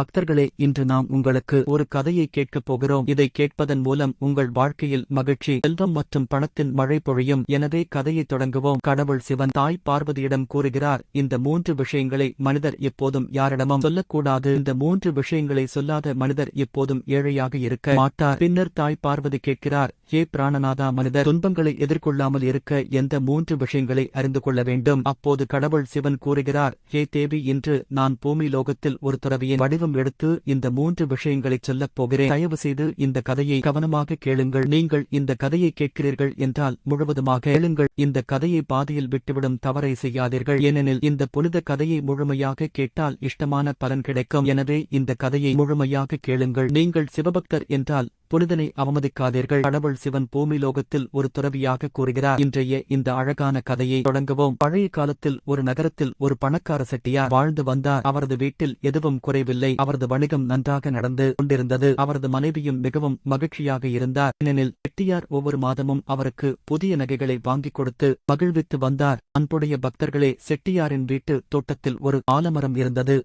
பக்தர்களே இன்று நாம் உங்களுக்கு ஒரு கதையை கேட்கப் போகிறோம். இதை கேட்பதன் மூலம் உங்கள் வாழ்க்கையில் மகிழ்ச்சி செல்வம் மற்றும் பணத்தின் மழை பொழியும். எனவே கதையை தொடங்குவோம். கடவுள் சிவன் தாய் பார்வதியிடம் கூறுகிறார் இந்த மூன்று விஷயங்களை மனிதர் எப்போதும் யாரிடமும் சொல்லக்கூடாது. இந்த மூன்று விஷயங்களை சொல்லாத மனிதர் எப்போதும் ஏழையாக இருக்க மாட்டார். பின்னர் தாய் பார்வதி கேட்கிறார் ஏ பிராணநாதா மனிதர் துன்பங்களை எதிர்கொள்ளாமல் இருக்க எந்த மூன்று விஷயங்களை அறிந்து கொள்ள வேண்டும்? அப்போது கடவுள் சிவன் கூறுகிறார் ஹே தேவி இன்று நான் பூமி லோகத்தில் ஒரு துறவியின் வடிவம் எடுத்து இந்த மூன்று விஷயங்களைச் சொல்லப் போகிறேன். தயவு செய்து இந்த கதையை கவனமாக கேளுங்கள். நீங்கள் இந்த கதையை கேட்கிறீர்கள் என்றால் முழுவதுமாக கேளுங்கள். இந்த கதையை பாதியில் விட்டுவிடும் தவறை செய்யாதீர்கள். ஏனெனில் இந்த புனித கதையை முழுமையாக கேட்டால் இஷ்டமான பலன் கிடைக்கும். எனவே இந்த கதையை முழுமையாக கேளுங்கள். நீங்கள் சிவபக்தர் என்றால் புனிதனை அவமதிக்காதீர்கள். கடவுள் சிவன் பூமி லோகத்தில் ஒரு துறவியாக கூறுகிறார். இன்றைய இந்த அழகான கதையை தொடங்குவோம். பழைய காலத்தில் ஒரு நகரத்தில் ஒரு பணக்கார செட்டியார் வாழ்ந்து வந்தார். அவரது வீட்டில் எதுவும் குறைவில்லை. அவரது வணிகம் நன்றாக நடந்து கொண்டிருந்தது. அவரது மனைவியும் மிகவும் மகிழ்ச்சியாக இருந்தார். ஏனெனில் செட்டியார் ஒவ்வொரு மாதமும் அவருக்கு புதிய நகைகளை வாங்கிக் கொடுத்து மகிழ்வித்து வந்தார். அன்புடைய பக்தர்களே செட்டியாரின் வீட்டு தோட்டத்தில் ஒரு ஆலமரம் இருந்தது.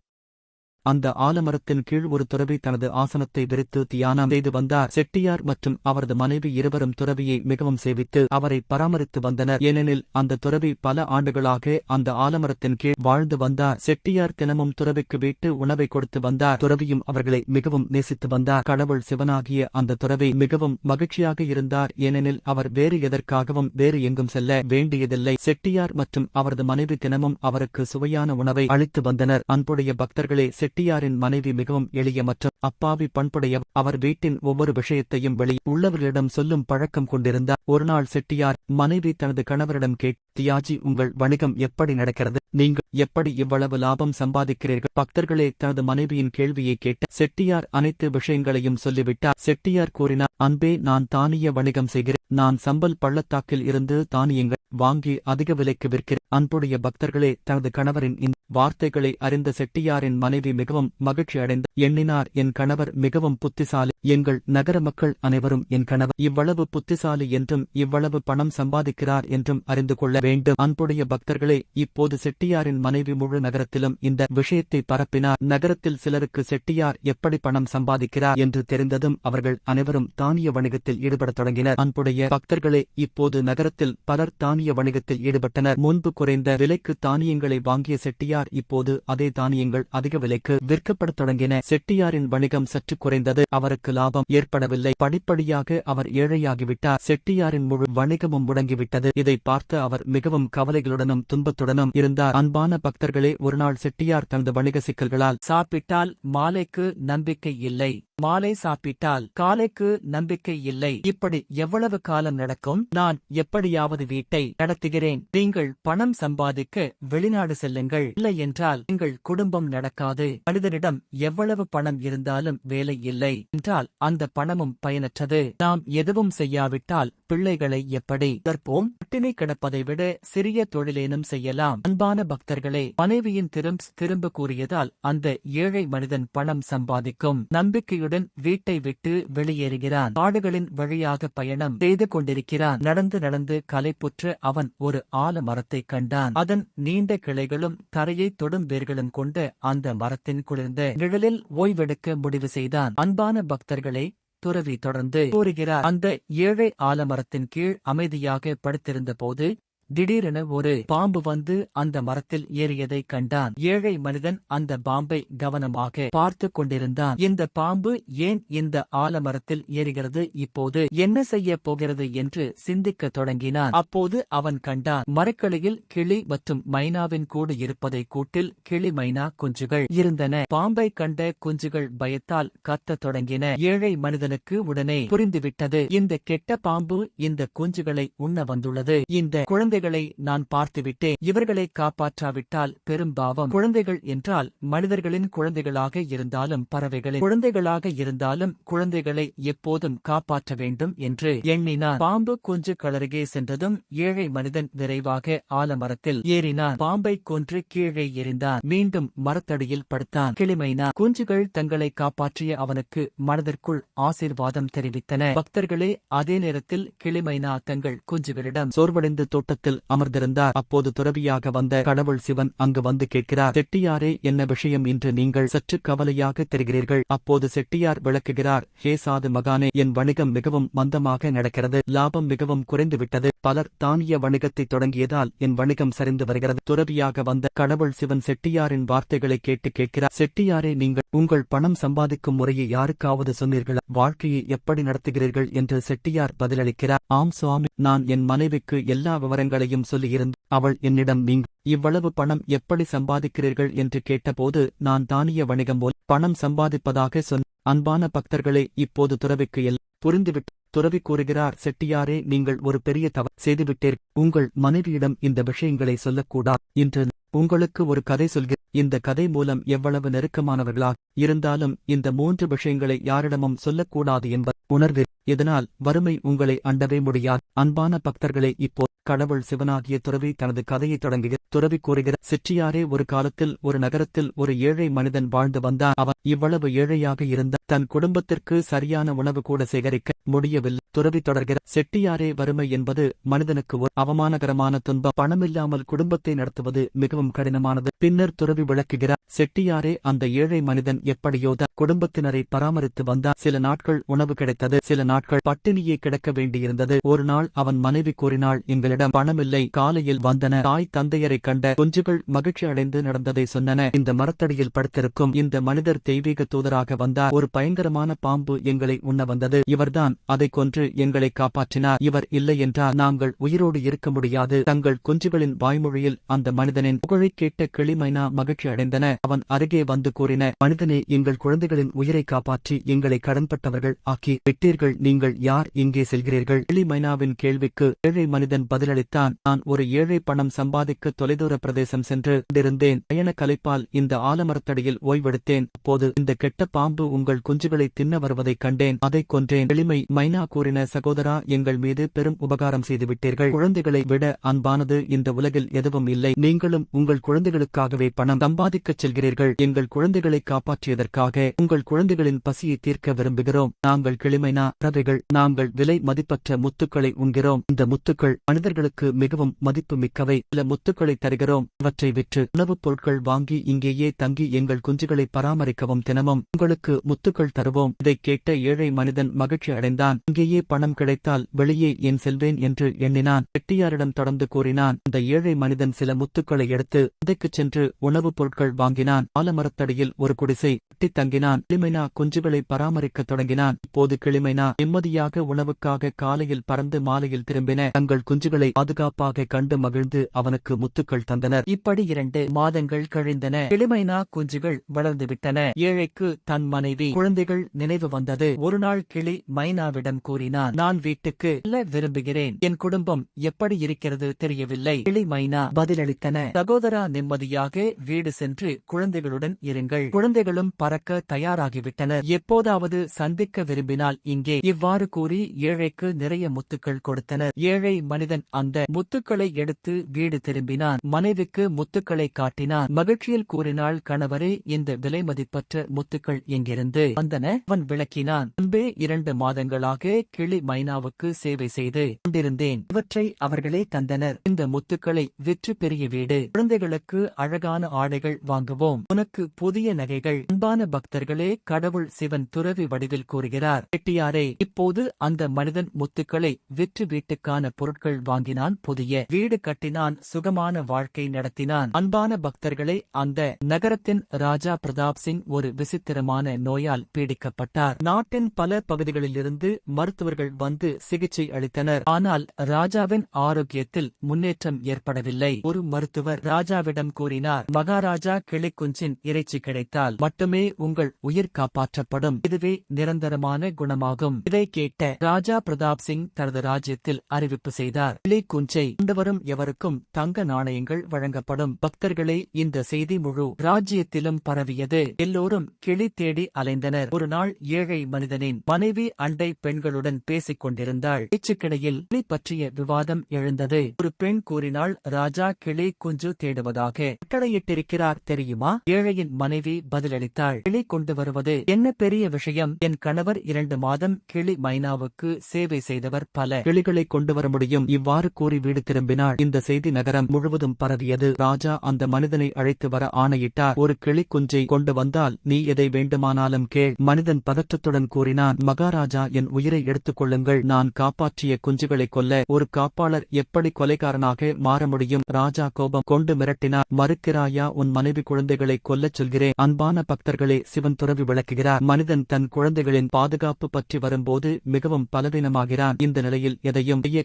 அந்த ஆலமரத்தின் கீழ் ஒரு துறவி தனது ஆசனத்தை விரித்து தியானம் செய்து வந்தார். செட்டியார் மற்றும் அவரது மனைவி இருவரும் துறவியை மிகவும் சேவித்து அவரை பராமரித்து வந்தனர். ஏனெனில் அந்த துறவி பல ஆண்டுகளாக அந்த ஆலமரத்தின் கீழ் வாழ்ந்து வந்தார். செட்டியார் தினமும் துறவிக்கு வீட்டு உணவை கொடுத்து வந்தார். துறவியும் அவர்களை மிகவும் நேசித்து வந்தார். கடவுள் சிவனாகிய அந்த துறவி மிகவும் மகிழ்ச்சியாக இருந்தார். ஏனெனில் அவர் வேறு எதற்காகவும் வேறு எங்கும் செல்ல வேண்டியதில்லை. செட்டியார் மற்றும் அவரது மனைவி தினமும் அவருக்கு சுவையான உணவை அளித்து வந்தனர். அன்புடைய பக்தர்களே செட்டியாரின் மனைவி மிகவும் எளிய மற்றும் அப்பாவி பண்புடைய அவர் வீட்டின் ஒவ்வொரு விஷயத்தையும் வெளி உள்ளவர்களிடம் சொல்லும் பழக்கம் கொண்டிருந்தார். ஒருநாள் செட்டியார் மனைவி தனது கணவரிடம் கேட் தியாஜி உங்கள் வணிகம் எப்படி நடக்கிறது? நீங்கள் எப்படி இவ்வளவு லாபம் சம்பாதிக்கிறீர்கள்? பக்தர்களே தனது மனைவியின் கேள்வியை கேட்ட செட்டியார் அனைத்து விஷயங்களையும் சொல்லிவிட்டார். செட்டியார் கூறினார் அன்பே நான் தானிய வணிகம் செய்கிறேன். நான் சம்பல் பள்ளத்தாக்கில் இருந்து தானியங்கள் வாங்கி அதிக விலைக்கு விற்கிறேன். அன்புடைய பக்தர்களே தனது கணவரின் இந்த வார்த்தைகளை அறிந்த செட்டியாரின் மனைவி மிகவும் மகிழ்ச்சி அடைந்த எண்ணினார். என் கணவர் மிகவும் புத்திசாலி. எங்கள் நகர மக்கள் அனைவரும் என் கணவர். இவ்வளவு புத்திசாலி என்றும் இவ்வளவு பணம் சம்பாதிக்கிறார் என்றும் அறிந்து கொள்ள வேண்டும். அன்புடைய பக்தர்களே இப்போது செட்டியாரின் மனைவி முழு நகரத்திலும் இந்த விஷயத்தை பரப்பினார். நகரத்தில் சிலருக்கு செட்டியார் எப்படி பணம் சம்பாதிக்கிறார் என்று தெரிந்ததும் அவர்கள் அனைவரும் தானிய வணிகத்தில் ஈடுபடத் தொடங்கினர். அன்புடைய பக்தர்களே இப்போது நகரத்தில் பலர் தானிய வணிகத்தில் ஈடுபட்டனர். முன்பு குறைந்த விலைக்கு தானியங்களை வாங்கிய செட்டியார் இப்போது அதே தானியங்கள் அதிக விலைக்கு விற்கப்படத் தொடங்கின. செட்டியாரின் வணிகம் சற்று குறைந்தது அவருக்கு லாபம் ஏற்படவில்லை. படிப்படியாக அவர் ஏழையாகிவிட்டார். செட்டியாரின் முழு வணிகமும் முடங்கிவிட்டது. இதை பார்த்து அவர் மிகவும் கவலைகளுடனும் துன்பத்துடனும் இருந்தார். அன்பான பக்தர்களே ஒருநாள் செட்டியார் தனது வணிக சிக்கல்களால் சாப்பிட்டால் மாலைக்கு நம்பிக்கை இல்லை. மாலை சாப்பிட்டால் காலைக்கு நம்பிக்கை இல்லை. இப்படி எவ்வளவு காலம் நடக்கும்? நான் எப்படியாவது வீட்டை நடத்துகிறேன். நீங்கள் பணம் சம்பாதிக்க வெளிநாடு செல்லுங்கள். இல்லை என்றால் எங்கள் குடும்பம் நடக்காது. மனிதனிடம் எவ்வளவு பணம் இருந்தாலும் வேலை இல்லை. என்றால் அந்த பணமும் பயனற்றது. நாம் எதுவும் செய்யாவிட்டால் பிள்ளைகளை எப்படி கற்போம் பட்டினி கிடப்பதை விட சிறிய தொழிலேனும் செய்யலாம். அன்பான பக்தர்களே மனைவியின் திரும் திரும்ப கூறியதால் அந்த ஏழை மனிதன் பணம் சம்பாதிக்கும். நம்பிக்கையுடன் வீட்டை விட்டு வெளியேறுகிறான். காடுகளின் வழியாக பயணம் செய்து கொண்டிருக்கிறான். நடந்து நடந்து கலைப்புற்று அவன் ஒரு ஆலமரத்தை கண்டான். அதன் நீண்ட கிளைகளும் தரையை தொடும் வேர்களும் கொண்டு அந்த மரத்தின் குளிர்ந்த நிழலில் ஓய்வெடுக்க முடிவு செய்தான். அன்பான பக்தர்களை துறவி தொடர்ந்து கூறுகிறார். அந்த ஏழை ஆலமரத்தின் கீழ் அமைதியாக படுத்திருந்த போது திடீரென ஒரு பாம்பு வந்து அந்த மரத்தில் ஏறியதை கண்டான். ஏழை மனிதன் அந்த பாம்பை கவனமாக பார்த்து கொண்டிருந்தான். இந்த பாம்பு ஏன் இந்த ஆலமரத்தில் ஏறுகிறது? இப்போது என்ன செய்ய போகிறது என்று சிந்திக்க தொடங்கினான். அப்போது அவன் கண்டான் மரக்கிளையில் கிளி மற்றும் மைனாவின் கூடு இருப்பதை கூட்டில் கிளி மைனா குஞ்சுகள் இருந்தன. பாம்பை கண்ட குஞ்சுகள் பயத்தால் கத்தத் தொடங்கின. ஏழை மனிதனுக்கு உடனே புரிந்துவிட்டது. இந்த கெட்ட பாம்பு இந்த குஞ்சுகளை உண்ண வந்துள்ளது. இந்த குழந்தை குழந்தைகளை நான் பார்த்துவிட்டேன். இவர்களை காப்பாற்றாவிட்டால் பெரும் பாவம். குழந்தைகள் என்றால் மனிதர்களின் குழந்தைகளாக இருந்தாலும் பறவைகளின் குழந்தைகளாக இருந்தாலும் குழந்தைகளை எப்போதும் காப்பாற்ற வேண்டும் என்று எண்ணினான். பாம்பு கொஞ்சு கலருகே சென்றதும் ஏழை மனிதன் விரைவாக ஆலமரத்தில் ஏறினான். பாம்பை கொன்று கீழே எறிந்தான். மீண்டும் மரத்தடியில் படுத்தான். கிளிமைனா குஞ்சுகள் தங்களை காப்பாற்றிய அவனுக்கு மனதிற்குள் ஆசீர்வாதம் தெரிவித்தன. பக்தர்களே அதே நேரத்தில் கிளிமைனா தங்கள் குஞ்சுகளிடம் சோர்வடைந்து தோட்டத்தில் ஆசனத்தில் அமர்ந்திருந்தார். அப்போது துறவியாக வந்த கடவுள் சிவன் அங்கு வந்து கேட்கிறார் செட்டியாரே என்ன விஷயம் இன்று நீங்கள் சற்று கவலையாக தெரிகிறீர்கள்? அப்போது செட்டியார் விளக்குகிறார் ஹே சாது மகானே என் வணிகம் மிகவும் மந்தமாக நடக்கிறது. லாபம் மிகவும் குறைந்துவிட்டது. பலர் தானிய வணிகத்தை தொடங்கியதால் என் வணிகம் சரிந்து வருகிறது. துறவியாக வந்த கடவுள் சிவன் செட்டியாரின் வார்த்தைகளை கேட்டு கேட்கிறார் செட்டியாரே நீங்கள் உங்கள் பணம் சம்பாதிக்கும் முறையை யாருக்காவது சொன்னீர்களா? வாழ்க்கையை எப்படி நடத்துகிறீர்கள்? என்று செட்டியார் பதிலளிக்கிறார் ஆம் சுவாமி நான் என் மனைவிக்கு எல்லா விவரங்களையும் சொல்லியிருந்து அவள் என்னிடம் நீங்க இவ்வளவு பணம் எப்படி சம்பாதிக்கிறீர்கள்? என்று கேட்டபோது நான் தானிய வணிகம் போல் பணம் சம்பாதிப்பதாக சொன்ன அன்பான பக்தர்களே இப்போது துறவிக்கு எல் புரிந்துவிட்டு துறவி கூறுகிறார் செட்டியாரே நீங்கள் ஒரு பெரிய தவறு செய்துவிட்டீர். உங்கள் மனைவியிடம் இந்த விஷயங்களை சொல்லக்கூடாது என்று உங்களுக்கு ஒரு கதை சொல்கிறேன். இந்த கதை மூலம் எவ்வளவு நெருக்கமானவர்களாக இருந்தாலும் இந்த மூன்று விஷயங்களை யாரிடமும் சொல்லக்கூடாது என்பது உணர்வு இதனால் வறுமை உங்களை அண்டவே முடியாது. அன்பான பக்தர்களே இப்போ கடவுள் சிவனாகிய துறவி தனது கதையை தொடங்குகிற துறவி கூறுகிற சிற்றியாரே ஒரு காலத்தில் ஒரு நகரத்தில் ஒரு ஏழை மனிதன் வாழ்ந்து வந்தான். அவன் இவ்வளவு ஏழையாக இருந்த தன் குடும்பத்திற்கு சரியான உணவு கூட சேகரிக்க முடியவில்லை. துறவி தொடர்கிற செட்டியாரே வறுமை என்பது மனிதனுக்கு ஒரு அவமானகரமான துன்பம். பணமில்லாமல் குடும்பத்தை நடத்துவது மிகவும் கடினமானது. பின்னர் துறவி விளக்குகிறார் செட்டியாரே அந்த ஏழை மனிதன் எப்படியோ குடும்பத்தினரை பராமரித்து வந்தார் சில நாட்கள் உணவு கிடைத்தது சில நாட்கள் பட்டினியே கிடக்க வேண்டியிருந்தது. ஒரு நாள் அவன் மனைவி கூறினாள் எங்களிடம் பணமில்லை. காலையில் வந்தன தாய் தந்தையரை கண்ட குஞ்சுகள் மகிழ்ச்சி அடைந்து நடந்ததை சொன்னன. இந்த மரத்தடியில் படுத்திருக்கும் இந்த மனிதர் தெய்வீக தூதராக வந்தார். ஒரு பயங்கரமான பாம்பு எங்களை உண்ண வந்தது. இவர்தான் அதை கொன்று எங்களை காப்பாற்றினார். இவர் இல்லை என்றால் நாங்கள் உயிரோடு இருக்க முடியாது. தங்கள் குஞ்சுகளின் வாய்மொழியில் அந்த மனிதனின் புகழை கேட்ட கிளிமைனா மகிழ்ச்சி அடைந்தன. அவன் அருகே வந்து கூறின மனிதனே எங்கள் குழந்தைகளின் உயிரை காப்பாற்றி எங்களை கடன்பட்டவர்கள் ஆக்கி விட்டீர்கள். நீங்கள் யார்? இங்கே செல்கிறீர்கள்? கிளிமைனாவின் கேள்விக்கு ஏழை மனிதன் பதிலளித்தான் நான் ஒரு ஏழை பணம் சம்பாதிக்க தொலைதூர பிரதேசம் சென்று கொண்டிருந்தேன். பயண கலைப்பால் இந்த ஆலமரத்தடியில் ஓய்வெடுத்தேன். அப்போது இந்த கெட்ட பாம்பு உங்கள் குஞ்சுகளை தின்ன வருவதைக் கண்டேன். அதைக் கொன்றேன். எளிமை மைனா கூறின சகோதரா எங்கள் மீது பெரும் உபகாரம் செய்துவிட்டீர்கள் குழந்தைகளை விட அன்பானது இந்த உலகில் எதுவும் இல்லை. நீங்களும் உங்கள் குழந்தைகளுக்காகவே பணம் சம்பாதிக்கச் செல்கிறீர்கள். எங்கள் குழந்தைகளை காப்பாற்றியதற்காக உங்கள் குழந்தைகளின் பசியை தீர்க்க விரும்புகிறோம். நாங்கள் கிளிமைனா பறவைகள் நாங்கள் விலை மதிப்பற்ற முத்துக்களை உண்கிறோம். இந்த முத்துக்கள் மனிதர்களுக்கு மிகவும் மதிப்பு மிக்கவை சில முத்துக்களை தருகிறோம். இவற்றை விற்று உணவுப் பொருட்கள் வாங்கி இங்கேயே தங்கி எங்கள் குஞ்சுகளை பராமரிக்கவும் தினமும் உங்களுக்கு முத்துக்கள் தருவோம். இதைக் கேட்ட ஏழை மனிதன் மகிழ்ச்சி அடைந்தான். இங்கேயே பணம் கிடைத்தால் வெளியே என் செல்வேன் என்று எண்ணினான். வெட்டியாரிடம் தொடர்ந்து கூறினான். அந்த ஏழை மனிதன் சில முத்துக்களை எடுத்து சந்தைக்குச் சென்று உணவுப் பொருட்கள் வாங்கினான். ஆலமரத்தடியில் ஒரு குடிசை கட்டி தங்கினான். கிளிமைனா குஞ்சுகளை பராமரிக்கத் தொடங்கினான். இப்போது கிளிமைனா நிம்மதியாக உணவுக்காக காலையில் பறந்து மாலையில் திரும்பின தங்கள் குஞ்சுகளை பாதுகாப்பாக கண்டு மகிழ்ந்து அவனுக்கு முத்துக்கள் தந்தனர். இப்படி இரண்டு மாதங்கள் கழிந்தன. கிளிமைனா குஞ்சுகள் வளர்ந்துவிட்டன. ஏழைக்கு தன் மனைவி குழந்தைகள் நினைவு வந்தது. ஒரு நாள் கிளி மைனாவிடம் கூறினான் நான் வீட்டுக்கு செல்ல விரும்புகிறேன். என் குடும்பம் எப்படி இருக்கிறது தெரியவில்லை. கிளி மைனா பதிலளித்தன சகோதரா நிம்மதியாக வீடு சென்று குழந்தைகளுடன் இருங்கள். குழந்தைகளும் பறக்க தயாராகிவிட்டனர். எப்போதாவது சந்திக்க விரும்பினால் இங்கே. இவ்வாறு கூறி ஏழைக்கு நிறைய முத்துக்கள் கொடுத்தனர். ஏழை மனிதன் அந்த முத்துக்களை எடுத்து வீடு திரும்பினான். மனைவிக்கு முத்துக்களை காட்டினான். மகிழ்ச்சியில் கூறினாள் கணவரே இந்த விலை மதிப்பற்ற முத்துக்கள் எங்கிருந்து வந்தன? அவன் விளக்கினான் முன்பே இரண்டு மாதங்களாக கிளி மைனாவுக்கு சேவை செய்து கொண்டிருந்தேன். இவற்றை அவர்களே தந்தனர். இந்த முத்துக்களை விற்று பெரிய வீடு. குழந்தைகளுக்கு அழகான ஆடைகள் வாங்குவோம். உனக்கு புதிய நகைகள். அன்பான பக்தர்களே கடவுள் சிவன் துறவி வடிவில் கூறுகிறார் செட்டியாரே இப்போது அந்த மனிதன் முத்துக்களை விற்று வீட்டுக்கான பொருட்கள் வாங்கினான் புதிய வீடு கட்டினான் சுகமான வாழ்க்கை நடத்தினான். அன்பான பக்தர்களே அந்த நகரத்தின் ராஜா பிரதாப் சிங் ஒரு விசித்திரமான நோயால் பீடிக்கப்பட்டார். நாட்டின் பல பகுதிகளிலிருந்து மருத்துவர்கள் வந்து சிகிச்சை அளித்தனர். ஆனால் ராஜாவின் ஆரோக்கியத்தில் முன்னேற்றம் ஏற்படவில்லை. ஒரு மருத்துவர் ராஜாவிடம் கூறினார் மகாராஜா கிளிக்குஞ்சின் இறைச்சி கிடைத்தால் மட்டுமே உங்கள் உயிர் காப்பாற்றப்படும். இதுவே நிரந்தரமான குணமாகும். இதை கேட்ட ராஜா பிரதாப் சிங் தனது ராஜ்யத்தில் அறிவிப்பு செய்தார். கிளிக்குஞ்சை கொண்டுவரும் எவருக்கும் தங்க நாணயங்கள் வழங்கப்படும். பக்தர்களே இந்த செய்தி முழு ராஜ்யத்திலும் பரவியது. எல்லோரும் கிளி தேடி அலைந்தனர். ஒரு நாள் ஏழை மனிதனின் மனைவி அண்டை பெண்களுடன் பேசிக் கொண்டிருந்தாள் பேச்சுக்கிடையில் கிளி பற்றிய விவாதம் எழுந்தது. ஒரு பெண் கூறினாள் ராஜா கிளி குஞ்சு தேடுவதாக. கட்டளையிட்டிருக்கிறார் தெரியுமா? ஏழையின் மனைவி பதிலளித்தாள். கிளி கொண்டு வருவது என்ன பெரிய விஷயம்? என் கணவர் இரண்டு மாதம் கிளி மைனாவுக்கு சேவை செய்தவர் பல. கிளிகளை கொண்டு வர முடியும். இவ்வாறு கூறி வீடு திரும்பினாள். இந்த செய்தி நகரம் முழுவதும் பரவியது. ராஜா அந்த மனிதனை அழைத்து வர ஆணையிட்டார். ஒரு கிளி குஞ்சை கொண்டு வந்தால் நீ எதை வேண்டுமானாலும் கேள். மனிதன் பதற்றத்துடன் கூறினான் மகாராஜா என் உயிரை எடுத்துக் கொள்ளுங்கள். நான் காப்பாற்றிய குஞ்சுகளை கொல்ல ஒரு காப்பாளர் எப்படி கொலைகாரனாக மாற முடியும்? ராஜா கோபம் கொண்டு மிரட்டினார் மறுக்கிறாயா? உன் மனைவி குழந்தைகளை கொல்லச் சொல்கிறேன். அன்பான பக்தர்களே சிவன் துறவி விளக்குகிறார். மனிதன் தன் குழந்தைகளின் பாதுகாப்பு பற்றி வரும்போது மிகவும் பலவீனமாகிறான். இந்த நிலையில் எதையும் செய்ய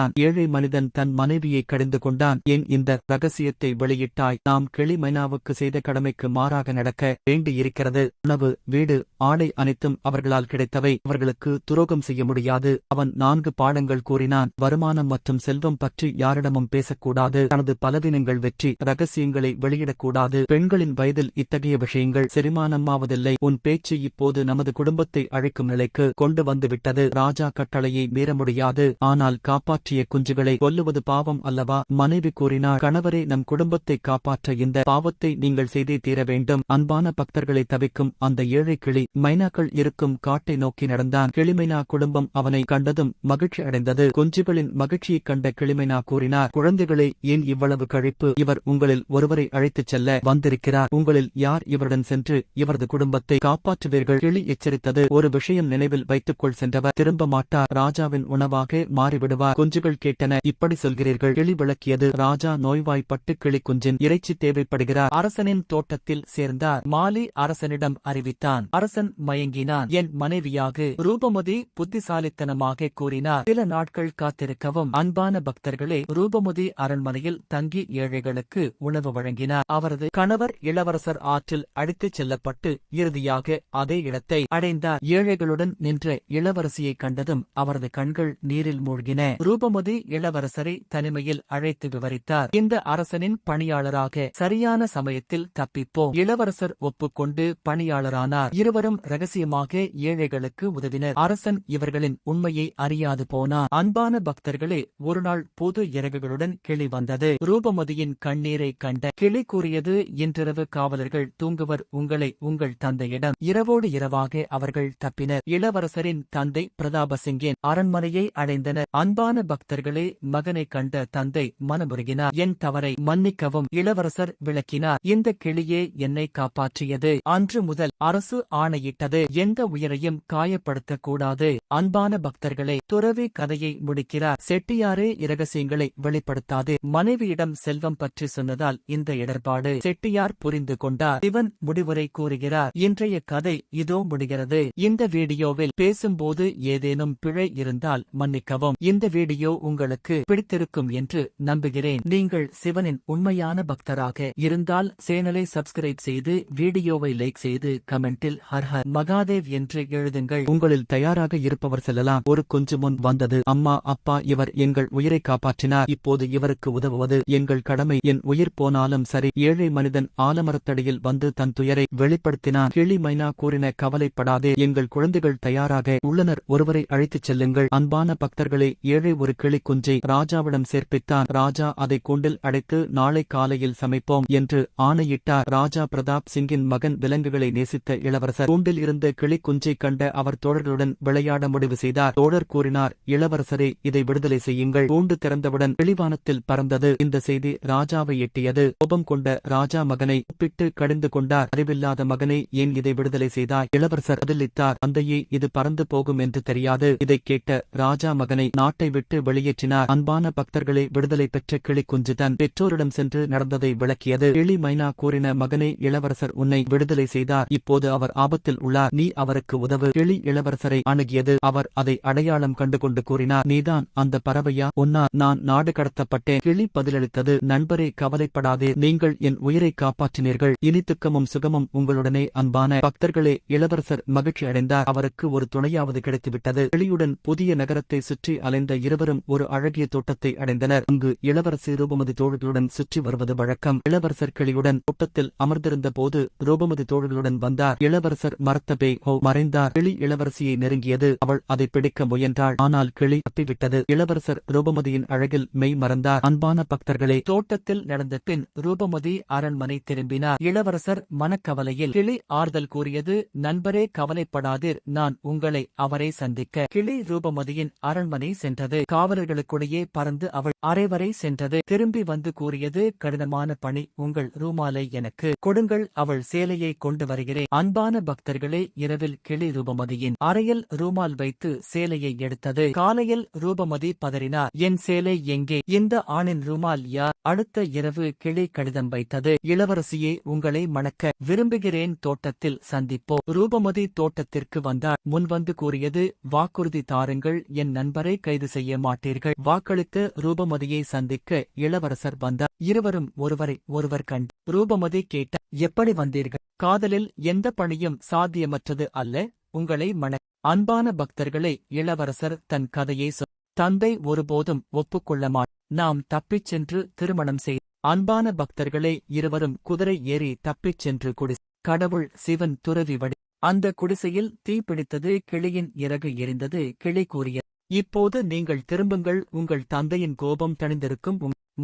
கொண்டான். ஏழை மனிதன் தன் மனைவியை கடிந்து கொண்டான். என் இந்த ரகசியத்தை வெளியிட்டாய்? நாம் கிளிமைனாவுக்கு செய்த கடமைக்கு மாறாக நடக்க வேண்டியிருக்கிறது. உணவு வீடு ஆடை அனைத்தும் அவர்களால் கிடைத்தவை. அவர்களுக்கு துரோகம் செய்ய முடியாது. அவன் நான்கு பாடங்கள் கூறினான். வருமானம் மற்றும் செல்வம் பற்றி யாரிடமும் பேசக்கூடாது. தனது பலவீனங்கள் வெற்றி ரகசியங்களை வெளியிடக்கூடாது. பெண்களின் வயதில் இத்தகைய விஷயங்கள் செரிமானமாவதில்லை. உன் பேச்சு இப்போது நமது குடும்பத்தை அழைக்கும் நிலைக்கு கொண்டு வந்துவிட்டது. ராஜா கட்டளையை மீற முடியாது. ஆனால் காப்பாற்றிய குஞ்சுகளை கொல்லுவது பாவம் அல்லவா? மனைவி கூறினார் கணவரே நம் குடும்பத்தை காப்பாற்ற இந்த பாவத்தை நீங்கள் செய்தே தீர வேண்டும். அன்பான பக்தர்களை தவிக்கும் அந்த ஏழை கிளி மைனாக்கள் இருக்கும் காட்டை நோக்கி நடந்தான். கிளிமைனா குடும்பம் அவனை கண்டதும் மகிழ்ச்சி அடைந்தது. குஞ்சுகளின் மகிழ்ச்சியைக் கண்ட கிளிமைனா கூறினார் குழந்தைகளே ஏன் இவ்வளவு கழிப்பு? இவர் உங்களில் ஒருவரை அழைத்துச் செல்ல வந்திருக்கிறார். உங்களில் யார் இவருடன் சென்று இவரது குடும்பத்தை காப்பாற்றுவீர்கள்? கிளி எச்சரித்தது. ஒரு விஷயம் நினைவில் வைத்துக்கொள் சென்றவர் திரும்ப மாட்டார். ராஜாவின் உணவாக மாறிவிடுவார். குஞ்சுகள் கேட்டன. இப்படி சொல்கிறீர்கள் கிளி விளக்கியது ராஜா நோய்வாய்ப்பட்டு கிளி குஞ்சின் இறைச்சி தேவைப்படுகிறார். அரசனின் தோட்டத்தில் சேர்ந்தார். மாலி அரசனிடம் அறிவித்தான். அரசன் மயங்கினான். என் மனைவியாக. ரூபமதி புத்திசாலித்தனமாக கூறினார். சில நாட்கள் காத்திருக்கவும் அன்பான பக்தர்களே ரூபமதி அரண்மனையில் தங்கி ஏழைகளுக்கு உணவு வழங்கினார். அவரது கணவர் இளவரசர் ஆற்றில் அடித்துச் செல்லப்பட்டு இறுதியாக அதே இடத்தை அடைந்தார். ஏழைகளுடன் நின்ற இளவரசியை கண்டதும் அவரது கண்கள் நீரில் மூழ்கின. ரூப ரூபமதி இளவரசரை தனிமையில் அழைத்து விவரித்தார். இந்த அரசனின் பணியாளராக சரியான சமயத்தில் தப்பிப்போம். இளவரசர் ஒப்புக்கொண்டு பணியாளரானார். இருவரும் ரகசியமாக ஏழைகளுக்கு உதவினர். அரசன் இவர்களின் உண்மையை அறியாது போனார் அன்பான பக்தர்களே ஒருநாள் பொது இறகுகளுடன் கிளி வந்தது. ரூபமதியின் கண்ணீரை கண்ட கிளி கூறியது இன்றிரவு காவலர்கள் தூங்குவர் உங்களை உங்கள் தந்தையிடம். இரவோடு இரவாக அவர்கள் தப்பினர். இளவரசரின் தந்தை பிரதாபசிங்கின் அரண்மனையை அடைந்தனர். அன்பான பக்தர்களே மகனை கண்ட தந்தை மனமுருகினார். என் தவறை மன்னிக்கவும் இளவரசர் விளக்கினார். இந்த கிளியே என்னை காப்பாற்றியது. அன்று முதல் அரசு ஆணையிட்டது. எந்த உயிரையும் காயப்படுத்தக்கூடாது. அன்பான பக்தர்களே துறவி கதையை முடிக்கிறார். செட்டியாரே இரகசியங்களை வெளிப்படுத்தாது. மனைவியிடம் செல்வம் பற்றி சொன்னதால் இந்த இடர்பாடு. செட்டியார் புரிந்து கொண்டார். சிவன் முடிவுரை கூறுகிறார். இன்றைய கதை இதோ முடிகிறது. இந்த வீடியோவில் பேசும்போது ஏதேனும் பிழை இருந்தால் மன்னிக்கவும். இந்த வீடியோ உங்களுக்கு பிடித்திருக்கும் என்று நம்புகிறேன். நீங்கள் சிவனின் உண்மையான பக்தராக இருந்தால் சேனலை சப்ஸ்கிரைப் செய்து வீடியோவை லைக் செய்து கமெண்டில் ஹர்ஹர் மகாதேவ் என்று எழுதுங்கள். உங்களில் தயாராக இருப்பவர் செல்லலாம். ஒரு கொஞ்ச முன் வந்தது. அம்மா அப்பா இவர் எங்கள் உயிரை காப்பாற்றினார். இப்போது இவருக்கு உதவுவது எங்கள் கடமை. என் உயிர் போனாலும் சரி ஏழை மனிதன் ஆலமரத்தடியில் வந்து தன் துயரை வெளிப்படுத்தினான். கிளி மைனா கூறின கவலைப்படாதே. எங்கள் குழந்தைகள் தயாராக உள்ளனர். ஒருவரை அழைத்துச் செல்லுங்கள். அன்பான பக்தர்களே ஏழை ஒரு ஒரு கிளிக்குஞ்சை ராஜாவிடம் சேர்ப்பித்தான். ராஜா அதை கூண்டில் அடைத்து நாளை காலையில் சமைப்போம் என்று ஆணையிட்டார். ராஜா பிரதாப் சிங்கின் மகன் விலங்குகளை நேசித்த இளவரசர். கூண்டில் இருந்த கிளி குஞ்சை கண்ட அவர் தோழர்களுடன் விளையாட முடிவு செய்தார். தோழர் கூறினார் இளவரசரே இதை விடுதலை செய்யுங்கள். கூண்டு திறந்தவுடன் கிளிவானத்தில் பறந்தது. இந்த செய்தி ராஜாவை எட்டியது. கோபம் கொண்ட ராஜா மகனை ஒப்பிட்டு கடிந்து கொண்டார். அறிவில்லாத மகனை ஏன் இதை விடுதலை செய்தார் இளவரசர் பதிலளித்தார் தந்தையே இது பறந்து போகும் என்று தெரியாது. இதைக் கேட்ட ராஜா மகனை நாட்டை விட்டு வெளியேற்றினார். அன்பான பக்தர்களே விடுதலை பெற்ற கிளி தன் பெற்றோரிடம் சென்று நடந்ததை விளக்கியது. கிளி மைனா கூறின மகனை இளவரசர் உன்னை விடுதலை செய்தார். இப்போது அவர் ஆபத்தில் உள்ளார். நீ அவருக்கு உதவு. கிளி இளவரசரை அணுகியது. அவர் அதை அடையாளம் கண்டுகொண்டு கூறினார். நீதான் அந்த பறவையா? உன்னா நான் நாடு கடத்தப்பட்டேன். கிளி பதிலளித்தது. நண்பரே கவலைப்படாதே. நீங்கள் என் உயிரை காப்பாற்றினீர்கள். இனி துக்கமும் சுகமும் உங்களுடனே அன்பான பக்தர்களே. இளவரசர் மகிழ்ச்சி அடைந்தார் அவருக்கு ஒரு துணையாவது கிடைத்துவிட்டது. கிளியுடன் புதிய நகரத்தை சுற்றி அலைந்த இருவரும் ஒரு அழகிய தோட்டத்தை அடைந்தனர். அங்கு இளவரசி ரூபமதி தோழர்களுடன் சுற்றி வருவது வழக்கம். இளவரசர் கிளியுடன் தோட்டத்தில் அமர்ந்திருந்த போது ரூபமதி தோழர்களுடன் வந்தார். இளவரசர் மரத்தபே ஹோ மறைந்தார். கிளி இளவரசியை நெருங்கியது. அவள் அதை பிடிக்க முயன்றாள். ஆனால் கிளி தப்பிவிட்டது. இளவரசர் ரூபமதியின் அழகில் மெய் மறந்தார். அன்பான பக்தர்களே தோட்டத்தில் நடந்த பின் ரூபமதி அரண்மனை திரும்பினார். இளவரசர் மனக்கவலையில் கிளி ஆறுதல் கூறியது நண்பரே கவலைப்படாதீர். நான் உங்களை அவரை சந்திக்க. கிளி ரூபமதியின் அரண்மனை சென்றது. காவலர்களுக்குள்ளேயே பறந்து அவள் அரைவரை சென்றது. திரும்பி வந்து கூறியது கடினமான பணி உங்கள் ரூமாலை எனக்கு கொடுங்கள் அவள் சேலையை கொண்டு வருகிறேன். அன்பான பக்தர்களே இரவில் கிளி ரூபமதியின் அறையில் ரூமால் வைத்து சேலையை எடுத்தது. காலையில் ரூபமதி பதறினார் என் சேலை எங்கே? இந்த ஆணின் ரூமால் யார்? அடுத்த இரவு கிளி கடிதம் வைத்தது. இளவரசியே உங்களை மணக்க விரும்புகிறேன் தோட்டத்தில் சந்திப்போ. ரூபமதி தோட்டத்திற்கு வந்தார் முன்வந்து கூறியது வாக்குறுதி தாருங்கள் என் நண்பரை கைது செய்ய மாட்டீர்கள். வாக்களித்து ரூபமதியை சந்திக்க இளவரசர் வந்தார் இருவரும் ஒருவரை ஒருவர் கண்டு ரூபமதி கேட்ட எப்படி வந்தீர்கள்? காதலில் எந்த பணியும் சாத்தியமற்றது அல்ல. உங்களை மண அன்பான பக்தர்களை இளவரசர் தன் கதையை சொ தந்தை ஒருபோதும் ஒப்புக்கொள்ள நாம் தப்பிச் சென்று திருமணம் செய் அன்பான பக்தர்களே இருவரும் குதிரை ஏறி தப்பிச் சென்று குடி கடவுள் சிவன் துறவி வடி. அந்த குடிசையில் தீப்பிடித்தது கிளியின் இறகு எரிந்தது கிளி கூறிய இப்போது நீங்கள் திரும்புங்கள் உங்கள் தந்தையின் கோபம் தணிந்திருக்கும்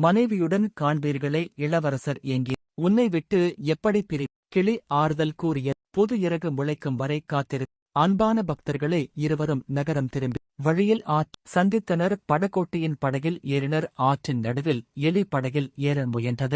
மனைவியுடன் காண்பீர்களே இளவரசர் ஏங்கி. உன்னை விட்டு எப்படி பிரி? கிளி ஆறுதல் கூறிய பொது இறகு முளைக்கும் வரை காத்திரு. அன்பான பக்தர்களே இருவரும் நகரம் திரும்பி. வழியில் ஆற் சந்தித்தனர் படகோட்டியின் படகில் ஏறினர். ஆற்றின் நடுவில் எலி படகில் ஏற முயன்றது.